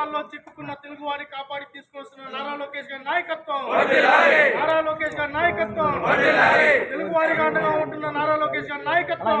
నేపాల్లో చిక్కుకున్న తెలుగు వారిని కాపాడి తీసుకొస్తున్న నారా లోకేష్ గారి నాయకత్వం. నారా లోకేష్ గారి నాయకత్వం. తెలుగు వారికి అండగా ఉంటున్న నారా లోకేష్ గారి నాయకత్వం.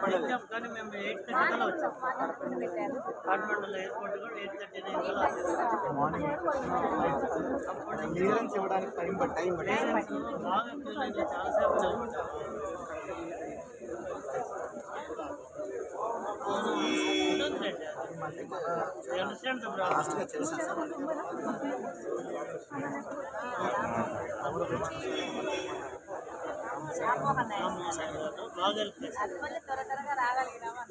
ఆ, కానీ మేము ఎయిట్ థర్టీ మార్నింగ్ కొంచెం మాట్లాడుకుని పెట్టారు కాఠ్మండూలో ఎయిర్పోర్ట్ కూడా ఎయిట్ థర్టీ క్లియరెన్స్ ఇవ్వడానికి టైం పట్టి టైం పట్టి బాగా ఫీల్ అయింది చాలాసేపు నిలబడ్డాము. ఉంటుందిలేండి అది. You త్వర త్వరగా రాగలిగినాము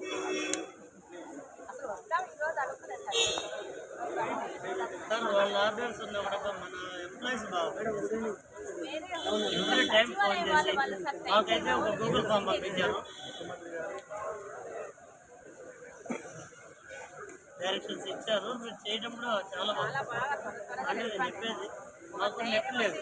అసలు వస్తాం ఈరోజు అనుకున్నాను సార్ వాళ్ళ ఆర్డర్స్ ఉన్న కూడా మన ఎంప్లాయీస్ టైం ఫోన్ చేసి మాకైతే ఒక గూగుల్ ఫామ్ పంపించారు డైరెక్షన్స్ ఇచ్చారు మీరు చేయడం కూడా చాలా బాగా అంటే చెప్పేది మాకు నెట్ లేదు.